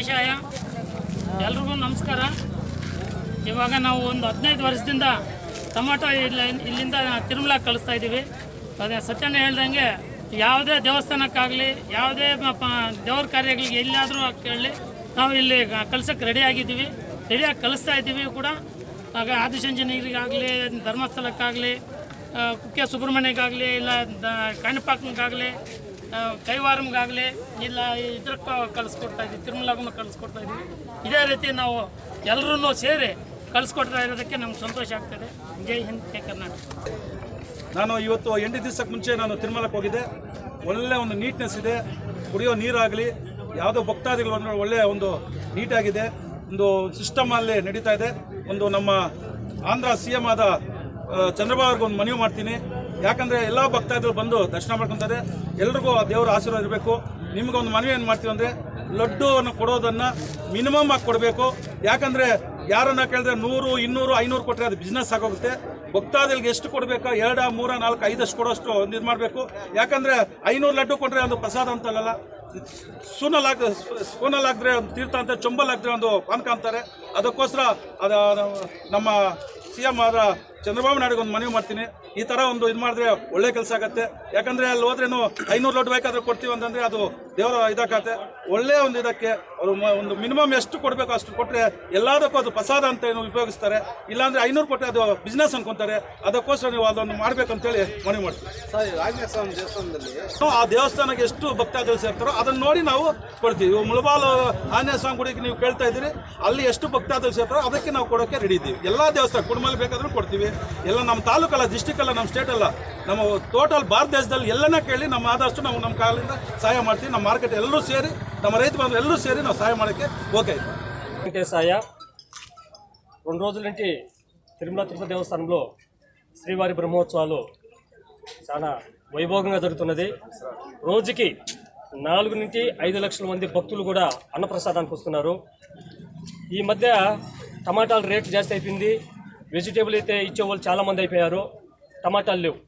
ವೆಂಕಟೇಶಾಯ ಎಲ್ರಿಗೂ ನಮಸ್ಕಾರ. ಇವಾಗ ನಾವು ಒಂದು ಹದಿನೈದು ವರ್ಷದಿಂದ ಟೊಮಾಟೊ ಇಲ್ಲಿ ಇಲ್ಲಿಂದ ತಿರುಮಲ ಕಳಿಸ್ತಾ ಇದ್ದೀವಿ. ಅದೇ ಸತ್ಯಣ್ಣ ಹೇಳ್ದಂಗೆ ಯಾವುದೇ ದೇವಸ್ಥಾನಕ್ಕಾಗಲಿ, ಯಾವುದೇ ದೇವ್ರ ಕಾರ್ಯಗಳಿಗೆ ಎಲ್ಲಾದರೂ ಕೇಳಲಿ ನಾವು ಇಲ್ಲಿ ಕಳ್ಸೋಕ್ಕೆ ರೆಡಿ ಆಗಿದ್ದೀವಿ. ರೆಡಿಯಾಗಿ ಕಳಿಸ್ತಾ ಇದ್ದೀವಿ ಕೂಡ. ಆಗ ಆದಿಚುಂಚನಗಿರಿಗಾಗಲಿ ಧರ್ಮಸ್ಥಳಕ್ಕಾಗಲಿ ಕುಕ್ಕೆ ಸುಬ್ರಹ್ಮಣ್ಯಕ್ಕಾಗಲಿ ಇಲ್ಲ ದ ಕೈವಾರಂಗಾಗಲಿ ಇಲ್ಲ ಇದಕ್ಕೆ ಕಳಿಸ್ಕೊಡ್ತಾ ಇದ್ದೀವಿ ತಿರುಮಲಗೂ ಕಳಿಸ್ಕೊಡ್ತಾ ಇದ್ದೀವಿ ಇದೇ ರೀತಿ ನಾವು ಎಲ್ಲರೂ ಸೇರಿ ಕಳಿಸ್ಕೊಡ್ತಾ ಇರೋದಕ್ಕೆ ನಮ್ಗೆ ಸಂತೋಷ ಆಗ್ತದೆ. ಜೈ ಹಿಂದ್, ಜೈ ಕರ್ನಾಟಕ. ನಾನು ಇವತ್ತು ಎಂಟು ದಿವಸಕ್ಕೆ ಮುಂಚೆ ನಾನು ತಿರುಮಲಕ್ಕೆ ಹೋಗಿದ್ದೆ. ಒಳ್ಳೆ ಒಂದು ನೀಟ್ನೆಸ್ ಇದೆ. ಕುಡಿಯೋ ನೀರಾಗಲಿ, ಯಾವುದೋ ಭಕ್ತಾದಿಗಳು ಅಂದರೆ ಒಳ್ಳೆಯ ಒಂದು ನೀಟಾಗಿದೆ ಒಂದು ಸಿಸ್ಟಮ್ ಅಲ್ಲಿ ನಡೀತಾ ಇದೆ. ಒಂದು ನಮ್ಮ ಆಂಧ್ರ ಸಿ ಎಂ ಆದ ಚಂದ್ರಬಾಬು ಒಂದು ಮನವಿ ಮಾಡ್ತೀನಿ. ಯಾಕಂದರೆ ಎಲ್ಲ ಭಕ್ತಾದಿಗಳು ಬಂದು ದರ್ಶನ ಮಾಡ್ಕೊಂತಾರೆ. ಎಲ್ರಿಗೂ ದೇವರ ಆಶೀರ್ವಾದ ಇರಬೇಕು. ನಿಮ್ಗೊಂದು ಮನವಿ ಏನು ಮಾಡ್ತೀವಿ ಅಂದರೆ, ಲಡ್ಡುವನ್ನು ಕೊಡೋದನ್ನು ಮಿನಿಮಮ್ ಆಗಿ ಕೊಡಬೇಕು. ಯಾಕಂದರೆ ಯಾರನ್ನ ಕೇಳಿದ್ರೆ ನೂರು, ಇನ್ನೂರು, ಐನೂರು ಕೊಟ್ಟರೆ ಅದು ಬಿಸ್ನೆಸ್ ಆಗೋಗುತ್ತೆ. ಭಕ್ತಾದಿಗಳಿಗೆ ಎಷ್ಟು ಕೊಡಬೇಕು? ಎರಡ, ಮೂರ, ನಾಲ್ಕು ಐದಷ್ಟು ಕೊಡೋಷ್ಟು ಒಂದು ಇದು ಮಾಡಬೇಕು. ಯಾಕಂದರೆ ಐನೂರು ಲಡ್ಡು ಕೊಟ್ಟರೆ ಒಂದು ಪ್ರಸಾದ ಅಂತಲ್ಲ ಸೂನಲ್ಲಾಗ ಹಾಕ್, ಸೂನಲ್ ಹಾಕಿದ್ರೆ ಒಂದು ತೀರ್ಥ ಅಂತ, ಚೊಂಬಲ್ ಹಾಕಿದ್ರೆ ಒಂದು ಪಾನಕ ಅಂತಾರೆ ಅದಕ್ಕೋಸ್ಕರ ಅದು, ನಮ್ಮ ಸಿ ಎಂ ಆದ ಚಂದ್ರಬಾಬು ನಾಯ್ಡಿಗೆ ಒಂದು ಮನವಿ ಮಾಡ್ತೀನಿ. ಈ ಥರ ಒಂದು ಇದು ಮಾಡಿದ್ರೆ ಒಳ್ಳೆ ಕೆಲಸ ಆಗುತ್ತೆ. ಯಾಕಂದರೆ ಅಲ್ಲಿ ಹೋದ್ರೇನು ಐನೂರು ಲೋಟ್ ಬೇಕಾದರೂ ಕೊಡ್ತೀವಿ ಅಂತಂದರೆ ಅದು ದೇವರ ಇದಾಗತ್ತೆ. ಒಳ್ಳೆಯ ಒಂದು ಇದಕ್ಕೆ ಅವರು ಒಂದು ಮಿನಿಮಮ್ ಎಷ್ಟು ಕೊಡಬೇಕು ಅಷ್ಟು ಕೊಟ್ಟರೆ ಎಲ್ಲದಕ್ಕೂ ಅದು ಪ್ರಸಾದ ಅಂತ ಏನು ಉಪಯೋಗಿಸ್ತಾರೆ. ಇಲ್ಲಾಂದರೆ ಐನೂರು ಕೊಟ್ಟರೆ ಅದು ಬಿಸ್ನೆಸ್ ಅನ್ಕೊಂತಾರೆ. ಅದಕ್ಕೋಸ್ಕರ ನೀವು ಅದನ್ನು ಮಾಡಬೇಕಂತೇಳಿ ಮನವಿ ಮಾಡ್ತೀವಿ. ಸ್ವಾಮಿ ದೇವಸ್ಥಾನದಲ್ಲಿ ಆ ದೇವಸ್ಥಾನಕ್ಕೆ ಎಷ್ಟು ಭಕ್ತಾದಿಗಳು ಸೇರ್ತಾರೋ ಅದನ್ನ ನೋಡಿ ನಾವು ಕೊಡ್ತೀವಿ. ಮುಳಬಾಲು ಆಂಜನೇಯ ಸ್ವಾಮಿ ಗುಡಿಗೆ ನೀವು ಕೇಳ್ತಾ ಇದ್ದೀರಿ. ಅಲ್ಲಿ ಎಷ್ಟು ಭಕ್ತಾದಿಗಳು ಸೇರ್ತಾರೋ ಅದಕ್ಕೆ ನಾವು ಕೊಡೋಕೆ ರೆಡಿ ಇದ್ದೀವಿ. ಎಲ್ಲ ದೇವಸ್ಥಾನ ಕುಟುಂಬದಲ್ಲಿ ಬೇಕಾದರೂ ಕೊಡ್ತೀವಿ. ಎಲ್ಲ ನಮ್ಮ ತಾಲೂಕಲ್ಲ ಡಿಸ್ಟಿಕ್ ಅಲ್ಲ ನಮ್ಮ ಸ್ಟೇಟ್ ಅಲ್ಲ ನಮ್ಮ ಟೋಟಲ್ ಭಾರತ ದೇಶದಲ್ಲಿ ಎಲ್ಲನ ಕೇಳಿ ನಮ್ಮ ಆದಷ್ಟು ನಾವು ನಮ್ಮ ಕಾಲಿಂದ ಸಹಾಯ ಮಾಡ್ತೀವಿ ನಮ್ಮ ಮಾರ್ಕೆಟ್ ಎಲ್ಲರೂ ಸೇರಿ ನಮ್ಮ ರೈತ ಬಂಧು ಎಲ್ಲರೂ ಸೇರಿ ನಾವು సహాయం ಮಾಡೋಕ್ಕೆ ఓకే వెంకటేశాయ రెండు రోజుల నుంచి తిరుమల తిరుపతి దేవస్థానంలో శ్రీవారి బ్రహ్మోత్సవాలు చాలా వైభోగంగా జరుగుతున్నది రోజుకి నాలుగు నుంచి ఐదు లక్షల మంది భక్తులు కూడా అన్నప్రసాదానికి వస్తున్నారు ఈ మధ్య టమాటాల రేటు జాస్తి అయిపోయింది వెజిటేబుల్ అయితే ఇచ్చేవాళ్ళు చాలామంది అయిపోయారు టమాటాలు లేవు.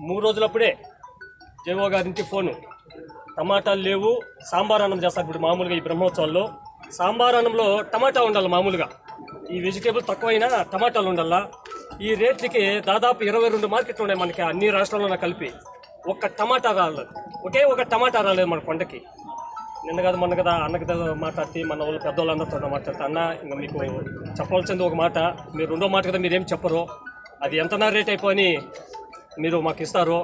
మూడు రోజులప్పుడే జేవో గారి నుంచి ఫోను. టమాటాలు లేవు సాంబార్ అన్నం చేస్తారు ఇప్పుడు మామూలుగా ఈ బ్రహ్మోత్సవాల్లో. సాంబార్ అన్నంలో టమాటా ఉండాలి మామూలుగా. ఈ వెజిటేబుల్ తక్కువైనా టమాటాలు ఉండాలా? ఈ రేట్లకి దాదాపు ఇరవై రెండు మార్కెట్లు ఉన్నాయి మనకి అన్ని రాష్ట్రాల్లో కలిపి. ఒక్క టమాటా రాలేదు. ఒకే ఒక టమాటా రాలేదు మన కొండకి. నిన్న కదా మొన్న కదా అన్నకి మాట్లాడితే మన వాళ్ళు పెద్దవాళ్ళందరితో మాట్లాడితే అన్న ఇంకా మీకు చెప్పవలసింది ఒక మాట. మీరు రెండో మాట కదా మీరేం చెప్పరు? అది ఎంతనా రేట్ అయిపోయి మీరు మాకు ఇస్తారు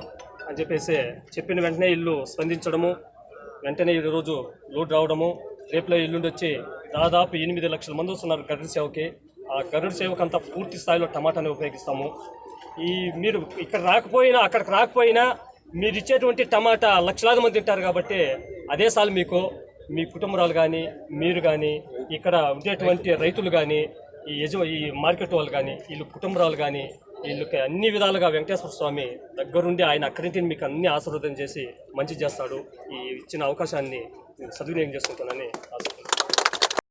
అని చెప్పేసి చెప్పిన వెంటనే ఇల్లు స్పందించడము వెంటనే ఈరోజు లోడ్ రావడము రేపులో ఇల్లుండి వచ్చి దాదాపు ఎనిమిది లక్షల మంది వస్తున్నారు గరుడు సేవకి. ఆ గరుడు సేవకు అంతా పూర్తి స్థాయిలో టమాటాని ఉపయోగిస్తాము. ఈ మీరు ఇక్కడ రాకపోయినా అక్కడికి రాకపోయినా మీరు ఇచ్చేటువంటి టమాటా లక్షలాది మంది తింటారు కాబట్టి అదే సార్లు మీకు మీ కుటుంబరాలు కానీ మీరు కానీ ఇక్కడ ఉండేటువంటి రైతులు కానీ ఈ యజ ఈ మార్కెట్ వాళ్ళు కానీ వీళ్ళు కుటుంబరాలు కానీ వీళ్ళకి అన్ని విధాలుగా వెంకటేశ్వర స్వామి దగ్గరుండి ఆయన అక్కడింటిని మీకు అన్ని ఆశీర్వాదం చేసి మంచి చేస్తాడు. ఈ ఇచ్చిన అవకాశాన్ని సద్వినియోగం చేసుకుంటానని ఆశ